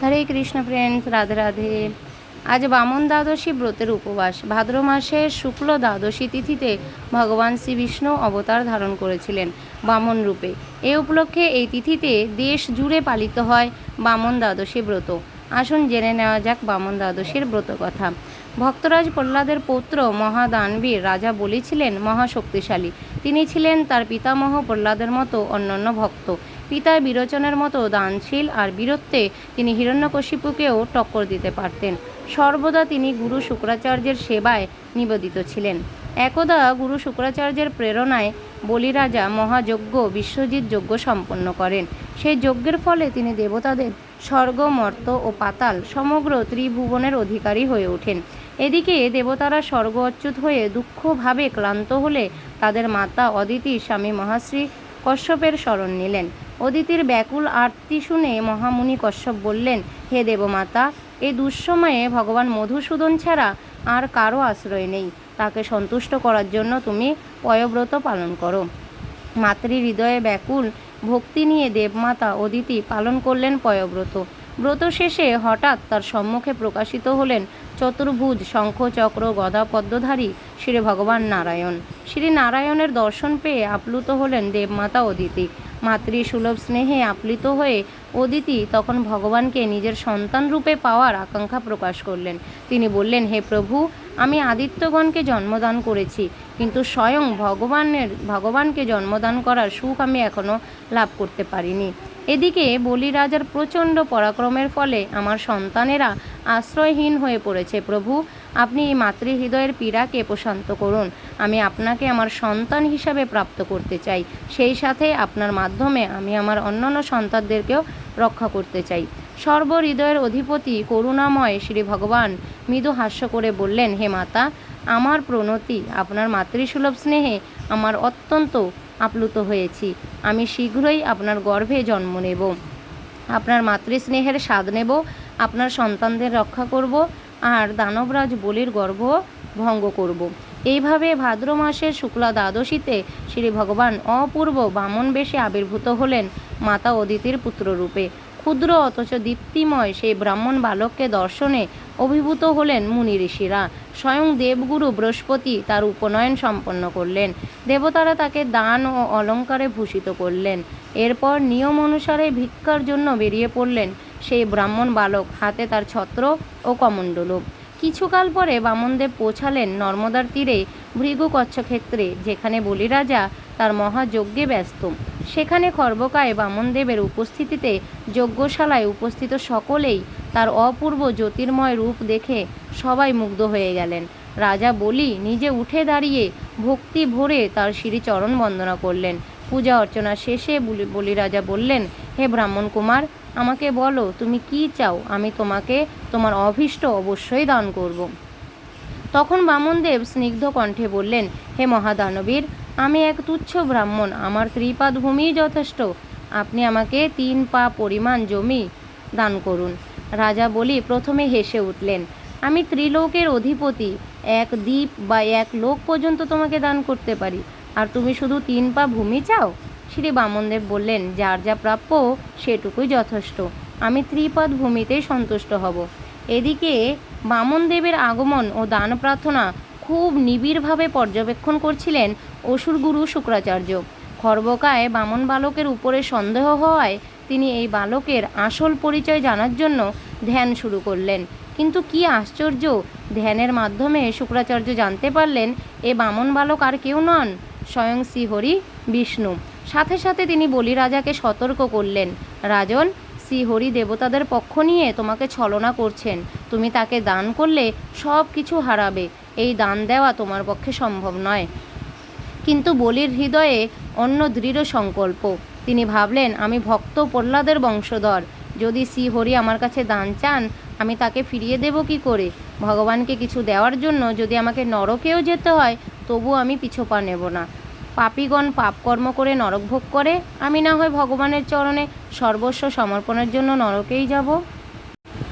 হরে Krishna friends Radhe Radhe. আজ বামন দ্বাদশী ব্রতের উপবাস। ভাদ্র মাসের শুক্ল দ্বাদশী তিথিতে ভগবান শ্রী বিষ্ণু অবতার ধারণ করেছিলেন বামন রূপে। এ উপলক্ষে এই তিথিতে দেশ জুড়ে পালিত হয় বামন দ্বাদশী ব্রত। আসুন জেনে নেওয়া যাক বামন দ্বাদশীর ব্রত কথা। ভক্তরাজ প্রহ্লাদের পৌত্র মহাদানবীর রাজা বলি ছিলেন মহাশক্তিশালী তিনি ছিলেন তার পিতামহ প্রহ্লাদের মতো অন্যান্য ভক্ত। পিতার বিরোচনের মতো দানশীল আর বীরত্বে তিনি হিরণ্যকশিপুকেও টক্কর দিতে পারতেন। সর্বদা তিনি গুরু শুক্রাচার্যের সেবায় নিবেদিত ছিলেন। একদা গুরু শুক্রাচার্যের প্রেরণায় বলিরাজা মহাযজ্ঞ বিশ্বজিৎ যজ্ঞ সম্পন্ন করেন। সেই যজ্ঞের ফলে তিনি দেবতাদের স্বর্গ, মর্ত ও পাতাল সমগ্র ত্রিভুবনের অধিকারী হয়ে ওঠেন। এদিকে দেবতারা স্বর্গ অচ্যুত হয়ে দুঃখভাবে ক্লান্ত হলে তাদের মাতা অদিতি স্বামী মহাশ্রী কশ্যপের শরণ নিলেন। অদিতির ব্যাকুল আরতি শুনে মহামুনি কশ্যপ বললেন, হে দেবমাতা, এ দুঃসময়ে ভগবান মধুসূদন ছাড়া আর কারও আশ্রয় নেই। তাকে সন্তুষ্ট করার জন্য তুমি পয়ব্রত পালন করো। মাতৃ হৃদয়ে ব্যাকুল ভক্তি নিয়ে দেবমাতা অদিতি পালন করলেন পয়ব্রত। ব্রত শেষে হঠাৎ তার সম্মুখে প্রকাশিত হলেন চতুর্ভুজ শঙ্খ চক্র গদা পদ্মধারী শ্রী ভগবান নারায়ণ। শ্রী নারায়ণের দর্শন পেয়ে আপ্লুত হলেন দেবমাতা অদিতি। মাতৃ সুলভ স্নেহে আপ্লুত হয়ে অদিতি তখন ভগবানকে নিজের সন্তান রূপে পাওয়ার আকাঙ্ক্ষা প্রকাশ করলেন। তিনি বললেন, হে প্রভু, আমি আদিত্যগণকে জন্মদান করেছি, কিন্তু স্বয়ং ভগবানের, ভগবানকে জন্মদান করার সুখ আমি এখনও লাভ করতে পারিনি। এদিকে বলি রাজার প্রচণ্ড পরাক্রমের ফলে আমার সন্তানেরা আশ্রয়হীন হয়ে পড়েছে, প্রভু। আপনি এই মাতৃহৃদয়ের পীড়াকে প্রশান্ত করুন। আমি আপনাকে আমার সন্তান হিসাবে প্রাপ্ত করতে চাই। সেই সাথে আপনার মাধ্যমে আমি আমার অন্যান্য সন্তানদেরকেও রক্ষা করতে চাই। সর্বহৃদয়ের অধিপতি করুণাময় শ্রী ভগবান মৃদু হাস্য করে বললেন, হে মাতা, আমার প্রণতি, আপনার মাতৃসুলভ স্নেহে আমার অত্যন্ত আপ্লুত হয়েছি। আমি শীঘ্রই আপনার গর্ভে জন্ম নেব। আপনার মাতৃস্নেহের স্বাদ নেব, আপনার সন্তানদের রক্ষা করব, আর দানবরাজ বলির গর্ভ ভঙ্গ করব। এইভাবে ভাদ্র মাসের শুক্লা দ্বাদশীতে শ্রী ভগবান অপূর্ব বামন বেশে আবির্ভূত হলেন মাতা অদিতির পুত্ররূপে। ক্ষুদ্র অথচ দীপ্তিময় সেই ব্রাহ্মণ বালককে দর্শনে অভিভূত হলেন মুনি ঋষিরা। স্বয়ং দেবগুরু বৃহস্পতি তার উপনয়ন সম্পন্ন করলেন। দেবতারা তাকে দান ও অলঙ্কারে ভূষিত করলেন। এরপর নিয়ম অনুসারে ভিক্ষার জন্য বেরিয়ে পড়লেন সেই ব্রাহ্মণ বালক, হাতে তার ছত্র ও কমণ্ডলু। কিছুকাল পরে বামনদেব পৌঁছালেন নর্মদার তীরে ভৃগু কচ্ছক্ষেত্রে যেখানে বলিরাজা তার মহাযজ্ঞে ব্যস্ত। সেখানে খর্বকায় বামনদেবের উপস্থিতিতে যজ্ঞশালায় উপস্থিত সকলেই তার অপূর্ব জ্যোতির্ময় রূপ দেখে সবাই মুগ্ধ হয়ে গেলেন। রাজা বলি নিজে উঠে দাঁড়িয়ে ভক্তি ভরে তার শ্রীচরণ বন্দনা করলেন। পূজা অর্চনা শেষে বলি রাজা বললেন, হে ব্রাহ্মণ কুমার, আমাকে বলো, তুমি কি চাও? আমি তোমাকে, তোমার অভীষ্ট অবশ্যই দান করব। তখন বামনদেব স্নিগ্ধ কণ্ঠে বললেন, হে মহাদানবীর, আমি এক তুচ্ছ ব্রাহ্মণ, আমার ত্রিপাদ ভূমিই যথেষ্ট। আপনি আমাকে তিন পা পরিমাণ জমি দান করুন। রাজা বলি প্রথমে হেসে উঠলেন, আমি ত্রিলোকের অধিপতি, এক দ্বীপ বা এক লোক পর্যন্ত তোমাকে দান করতে পারি, আর তুমি শুধু তিন পা ভূমি চাও? শ্রী বামনদেব বললেন, যার যা প্রাপ্য, সেটুকুই যথেষ্ট, আমি ত্রিপদ ভূমিতেই সন্তুষ্ট হব। এদিকে বামনদেবের আগমন ও দান প্রার্থনা খুব নিবিড়ভাবে পর্যবেক্ষণ করছিলেন অসুরগুরু শুক্রাচার্য। খর্বকায় বামন বালকের উপরে সন্দেহ হওয়ায় তিনি এই বালকের আসল পরিচয় জানার জন্য ধ্যান শুরু করলেন। কিন্তু কি আশ্চর্য, ধ্যানের মাধ্যমে শুক্রাচার্য জানতে পারলেন, এ বামন বালক আর কেউ নন, স্বয়ং শ্রীহরি বিষ্ণু। সাথে সাথে তিনি বলিরাজাকে সতর্ক করলেন, রাজন, শ্রীহরি দেবতাদের পক্ষ নিয়ে তোমাকে ছলনা করছেন। তুমি তাকে দান করলে সব কিছু হারাবে। এই দান দেওয়া তোমার পক্ষে সম্ভব নয়। কিন্তু বলির হৃদয়ে অন্য দৃঢ় সংকল্প। তিনি ভাবলেন, আমি ভক্ত প্রহ্লাদের বংশধর। যদি শ্রীহরি আমার কাছে দান চান, আমি তাকে ফিরিয়ে দেব কি করে? ভগবানকে কিছু দেওয়ার জন্য যদি আমাকে নরকেও যেতে হয়, তবু আমি পিছোপা নেব না। পাপীগণ পাপকর্ম করে নরক ভোগ করে, আমি না হয় ভগবানের চরণে সর্বস্ব সমর্পণের জন্য নরকেই যাব?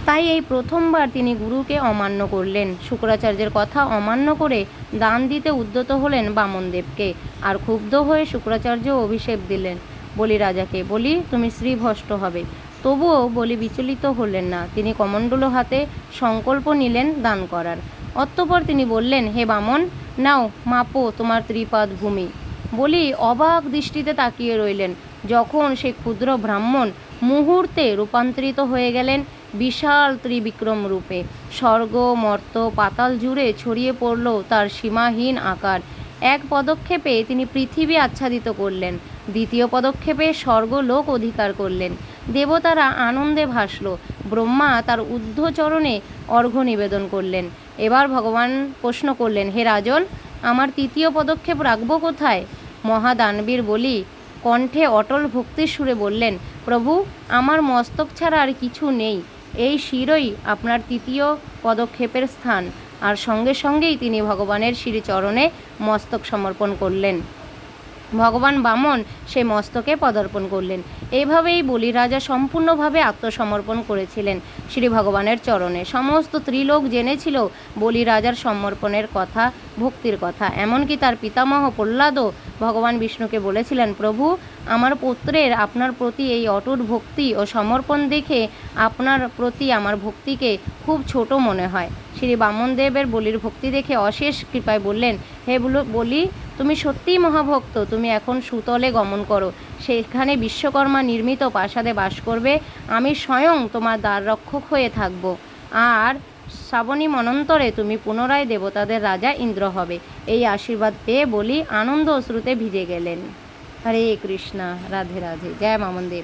তাই এই প্রথমবার তিনি গুরুকে অমান্য করলেন। শুক্রাচার্যের কথা অমান্য করে দান দিতে উদ্যত হলেন বামনদেবকে। আর ক্ষুব্ধ হয়ে শুক্রাচার্য অভিষেক দিলেন। বলি রাজাকে, বলি, তুমি শ্রীভষ্ট হবে। তবুও বলি, বিচলিত হলেন না। তিনি কমণ্ডল হাতে সংকল্প নিলেন দান করার। অতঃপর তিনি বললেন, হে বামন, নাও, মাপো তোমার ত্রিপাদ ভূমি। বলি, অবাক দৃষ্টিতে তাকিয়ে রইলেন। যখন সেই ক্ষুদ্র ব্রাহ্মণ মুহূর্তে রূপান্তরিত হয়ে গেলেন বিশাল ত্রিবিক্রম রূপে। স্বর্গ, মর্ত, পাতাল জুড়ে ছড়িয়ে পড়ল তার সীমাহীন আকার। এক পদক্ষেপে তিনি পৃথিবী আচ্ছাদিত করলেন। দ্বিতীয় পদক্ষেপে স্বর্গলোক অধিকার করলেন। দেবতারা আনন্দে ভাসল। ব্রহ্মা তার ঊর্ধ্বচরণে অর্ঘ্য নিবেদন করলেন। এবার ভগবান প্রশ্ন করলেন, হে রাজন আমার তৃতীয় পদক্ষেপ রাখব কোথায়? মহাদানবীর বলি, কণ্ঠে অটল ভক্তির সুরে বললেন, প্রভু, আমার মস্তক ছাড়া আর কিছু নেই। এই শিরই আপনার তৃতীয় পদক্ষেপের স্থান। আর সঙ্গে সঙ্গেই তিনি ভগবানের শ্রীচরণে মস্তক সমর্পণ করলেন। ভগবান বামন সে মস্তকে পদার্পণ করলেন। এইভাবেই বলি রাজা সম্পূর্ণভাবে আত্মসমর্পণ করেছিলেন শ্রী ভগবানের চরণে। সমস্ত ত্রিলোক জেনেছিল বলি রাজার সমর্পণের কথা, ভক্তির কথা। এমনকি তার পিতামহ প্রহ্লাদও ভগবান বিষ্ণুকে বলেছিলেন, প্রভু, আমার পুত্রের আপনার প্রতি এই অটুট ভক্তি ও সমর্পণ দেখে আপনার প্রতি আমার ভক্তিকে খুব ছোট মনে হয়। শ্রী বামনদেবের বলির ভক্তি দেখে অশেষ কৃপায় বললেন, হে বলো, বলি তুমি সত্যিই মহাভক্ত, তুমি এখন সুতলে গমন করো। সেখানে বিশ্বকর্মা নির্মিত প্রাসাদে বাস করবে, আমি স্বয়ং তোমার দ্বার রক্ষক হয়ে থাকব। আর শ্রাবণী মনন্তরে তুমি পুনরায় দেবতাদের রাজা ইন্দ্র হবে। এই আশীর্বাদ পেয়ে বলি আনন্দ অশ্রুতে ভিজে গেলেন। হরে কৃষ্ণা, রাধে রাধে, জয় মামন দেব